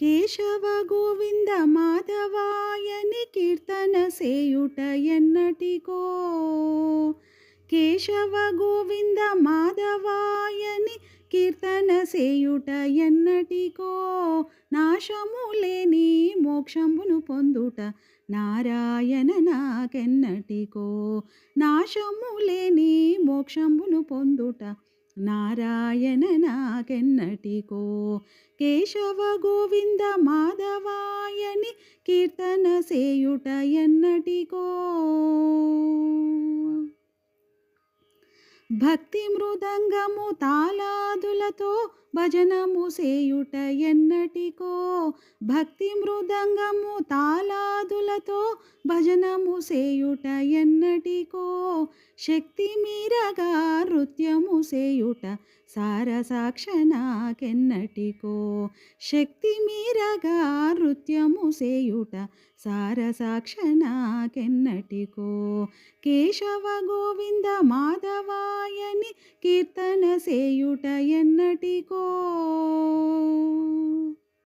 కేశవ గోవింద మాధవాయని కీర్తన సేయుట ఎన్నటికో. కేశవ గోవింద మాధవాయని కీర్తన సేయుట ఎన్నటికో. నాశము లేని మోక్షమును పొందుట నారాయణ నాకెన్నటికో. నాశము లేని మోక్షమును పొందుట నారాయణ నాకెన్నటికో కేశవ గోవింద మాధవాయని కీర్తన సేయుట ఎన్నటికో. భక్తి మృదంగము తాళాదులతో భజనము సేయుట ఎన్నటికో. భక్తి మృదంగము తాళాదులతో భజనము సేయుట ఎన్నటికో. శక్తి మీరగా నృత్యము సేయుట సారసాక్ష నాకెన్నటికో శక్తి మీరగా నృత్యము సేయుట సారసాక్ష నాకెన్నటికో కేశవ గోవింద మాధవాయని కీర్తన సేయుట ఎన్నటికో.